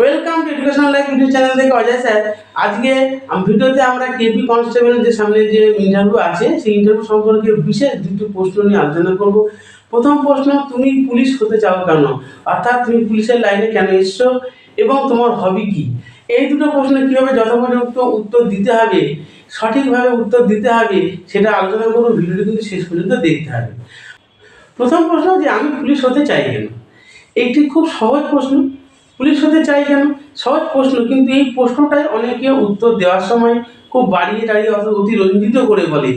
Welcome to educational life YouTube channel থেকে Ajay sir. আজকে ভিডিওতে আমরা কেপি কনস্টেবলের যে সামনে যে ইন্টারভিউ আছে, সেই ইন্টারভিউ সম্পর্কে বিশেষ দুটি প্রশ্ন নিয়ে আলোচনা করব। প্রথম প্রশ্ন, তুমি পুলিশ হতে চাও কেন? অর্থাৎ তুমি পুলিশের লাইনে কেন এসছো? এবং তোমার হবি কি? এই দুটো প্রশ্ন কীভাবে যথোপযুক্ত উত্তর দিতে হবে, সঠিকভাবে উত্তর দিতে হবে, সেটা আলোচনা করব, ভিডিওটি কিন্তু শেষ পর্যন্ত দেখতে হবে। প্রথম প্রশ্ন যে আমি পুলিশ হতে চাই কেন? একটি খুব সহজ প্রশ্ন পুলিশ হতে চাই কেন? সহজ প্রশ্ন, কিন্তু এই প্রশ্নটাই অনেকে উত্তর দেওয়ার সময় খুব বাড়িয়ে দাঁড়িয়ে অত অতিরঞ্জিত করে বলে।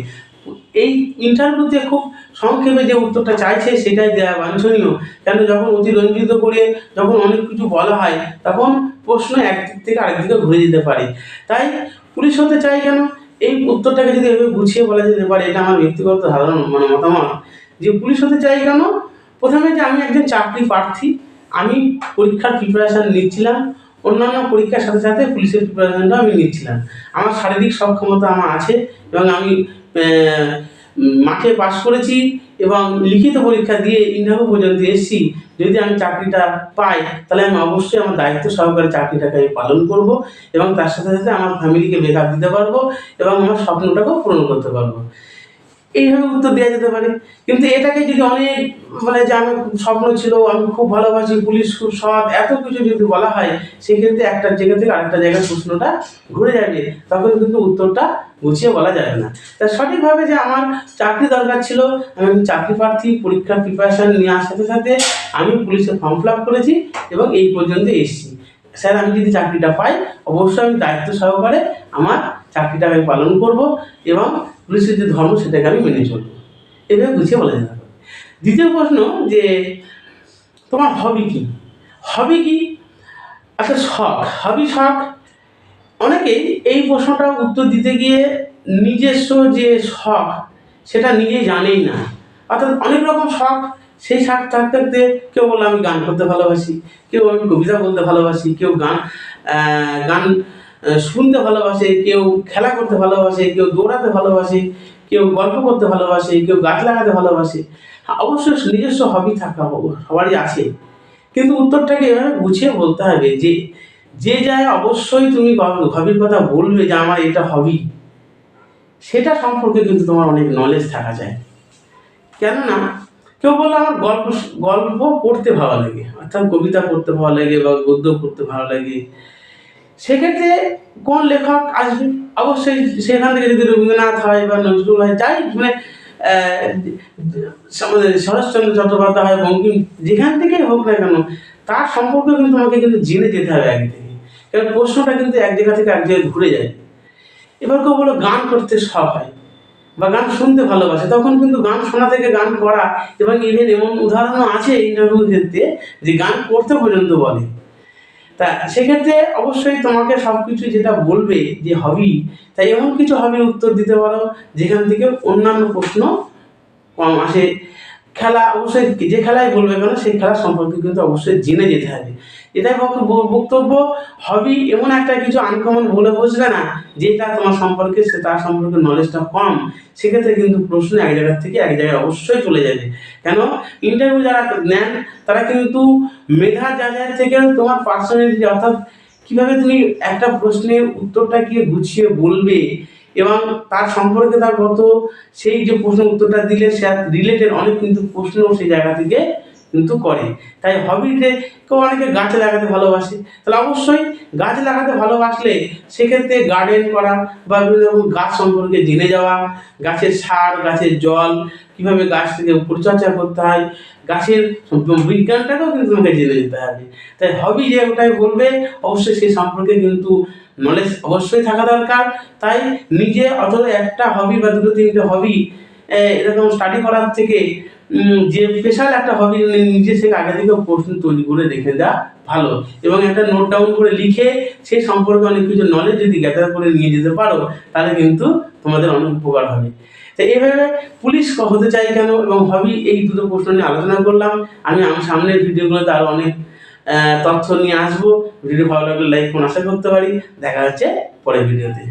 এই ইন্টারভিউতে খুব সংক্ষেপে যে উত্তরটা চাইছে সেটাই দেওয়া বাঞ্ছনীয়। কেন যখন অতিরঞ্জিত করে যখন অনেক কিছু বলা হয়, তখন প্রশ্ন একদিক থেকে আরেক দিকে ঘুরে যেতে পারে। তাই পুলিশ হতে চাই কেন? এই উত্তরটাকে যদি এভাবে গুছিয়ে বলা যেতে পারে, এটা আমার ব্যক্তিগত ধারণা মানে মতামত। যে পুলিশ হতে চাই কেন? প্রথমে যে আমি একজন চাকরি প্রার্থী আমি পরীক্ষার প্রিপারেশান নিচ্ছিলাম, অন্যান্য পরীক্ষার সাথে সাথে পুলিশের প্রিপারেশানটাও আমি নিচ্ছিলাম। আমার শারীরিক সক্ষমতা আমার আছে এবং আমি মাঠে পাশ করেছি এবং লিখিত পরীক্ষা দিয়ে ইন্টারভিউ পর্যন্ত এসেছি। যদি আমি চাকরিটা পাই, তাহলে আমি অবশ্যই আমার দায়িত্ব সহকারে চাকরিটাকে আমি পালন করব এবং তার সাথে সাথে আমার ফ্যামিলিকে বেকআপ দিতে পারব এবং আমার স্বপ্নটাকেও পূরণ করতে পারব। এইভাবে উত্তর দেওয়া যেতে পারে। কিন্তু এটাকে যদি অনেক মানে যে আমার স্বপ্ন ছিল, আমি খুব ভালোবাসি, পুলিশ খুব সৎ, এত কিছু যদি বলা হয়, সেক্ষেত্রে একটা জায়গা থেকে আরেকটা জায়গায় প্রশ্নটা ঘুরে যাবে। তখন কিন্তু উত্তরটা গুছিয়ে বলা যাবে না। তা সঠিকভাবে যে আমার চাকরি দরকার ছিল, আমি চাকরি প্রার্থী, পরীক্ষার প্রিপারেশান নেওয়ার সাথে সাথে আমি পুলিশে ফর্ম ফিল আপ করেছি এবং এই পর্যন্ত এসেছি। স্যার, আমি যদি চাকরিটা পাই, অবশ্যই আমি দায়িত্ব সহকারে আমার চাকরিটা আমি পালন করব এবং পুলিশের যে ধর্ম সেটাকে আমি মেনে চলবো। এভাবে গুছিয়ে বলা যেতে পারে দ্বিতীয় প্রশ্ন যে, তোমার হবি কি? হবি কি? একটা শখ। হবি শখ? অনেকেই এই প্রশ্নটা উত্তর দিতে গিয়ে নিজস্ব যে শখ, সেটা নিজেই জানেই না। অর্থাৎ অনেক রকম শখ, সেই শখ থাকতে থাকতে কেউ বলে আমি গান করতে ভালোবাসি। কেউ আমি কবিতা বলতে ভালোবাসি। কেউ গান গান শুনতে ভালোবাসে কেউ খেলা করতে ভালোবাসে কেউ দৌড়াতে ভালোবাসে কেউ গল্প করতে ভালোবাসে কেউ গাছ লাগাতে ভালোবাসে। হ্যাঁ, অবশ্যই নিজস্ব হবি থাকা সবারই আছে। কিন্তু উত্তরটাকে এভাবে গুছিয়ে বলতে হবে যে যে যায় অবশ্যই তুমি হবির কথা বলবে যে আমার এটা হবি সেটা সম্পর্কে কিন্তু তোমার অনেক নলেজ থাকা যায়। কেননা কেউ বলল আমার গল্প গল্প পড়তে ভালো লাগে অর্থাৎ কবিতা পড়তে ভালো লাগে বা গদ্য পড়তে ভালো লাগে। সেক্ষেত্রে কোন লেখক আসবে? অবশ্যই সেখান থেকে যদি রবীন্দ্রনাথ হয় বা নজরুল হয়, যাই মানে আমাদের শরৎচন্দ্র চট্টোপাধ্যায় হয়, বঙ্কিম, যেখান থেকেই হোক না কেন, তার সম্পর্কে কিন্তু আমাকে কিন্তু জেনে যেতে হবে আগে থেকে। কারণ প্রশ্নটা কিন্তু এক জায়গা থেকে এক জায়গায় ঘুরে যায়। এবার কেউ বলো, গান করতে শখ হয় বা গান শুনতে ভালোবাসে, তখন কিন্তু গান শোনা থেকে গান করা এবং ইভেন এমন উদাহরণও আছে ইন্টারভিউ ক্ষেত্রে যে গান করতে পর্যন্ত বলে। সেক্ষেত্রে অবশ্যই তোমাকে সব কিছু যেটা বলবে যে হবি তাই এমন কিছু হবির উত্তর দিতে পারো, যেখান থেকে অন্যান্য প্রশ্ন কম আসে। খেলা অবশ্যই যে খেলায় বলবে কেন, সেই খেলা সম্পর্কে কিন্তু অবশ্যই জেনে যেতে হবে। এটাই বক্তব্য। হবি এমন একটা কিছু আনকমন বলে বসবে না, যেটা তোমার সম্পর্কে, সে তার সম্পর্কে নলেজটা কম, সেক্ষেত্রে কিন্তু প্রশ্ন এক জায়গার থেকে এক জায়গায় অবশ্যই চলে যাবে। কেন? ইন্টারভিউ যারা নেন, তারা কিন্তু মেধা যাচাই থেকে তোমার পার্সোনালিটি অর্থাৎ কীভাবে তুমি একটা প্রশ্নের উত্তরটা উত্তরটাকে গুছিয়ে বলবে এবং তার সম্পর্কে তার গত সেই যে প্রশ্ন উত্তরটা দিলে সে রিলেটেড অনেক কিন্তু প্রশ্ন সেই জায়গা থেকে কিন্তু করে। তাই হবিতে কেউ অনেকে গাছ লাগাতে ভালোবাসে। তাহলে অবশ্যই গাছ লাগাতে ভালোবাসলে সেক্ষেত্রে গার্ডেন করা বা বিভিন্ন রকম গাছ সম্পর্কে জেনে যাওয়া, গাছের সার, গাছের জল কীভাবে গাছ থেকে পরিচর্যা করতে হয়, গাছের বিজ্ঞানটাকেও কিন্তু তোমাকে জেনে যেতে হবে। তাই হবি যে ওটাই বলবে, অবশ্যই সে সম্পর্কে কিন্তু নলেজ অবশ্যই থাকা দরকার। তাই নিজে অথবা একটা হবি বা দুটো তিনটে হবি এরকম স্টাডি করার থেকে যে স্পেশাল একটা হবি নিজে সে আগে থেকে প্রশ্ন তৈরি করে রেখে দেওয়া ভালো। এবং একটা নোট ডাউন করে লিখে সেই সম্পর্কে অনেক কিছু নলেজ যদি গ্যাদার করে নিয়ে যেতে পারো, তাহলে কিন্তু তোমাদের অনেক উপকার হবে। তো এইভাবে পুলিশ হতে চাই কেন? এবং হবি এই দুটো প্রশ্ন নিয়ে আলোচনা করলাম। আমি আমার সামনের ভিডিওগুলোতে আরও অনেক তথ্য নিয়ে আসব। ভিডিও ভালো লাগলে লাইক কোন আশা করতে পারি। দেখা হচ্ছে পরের ভিডিওতে।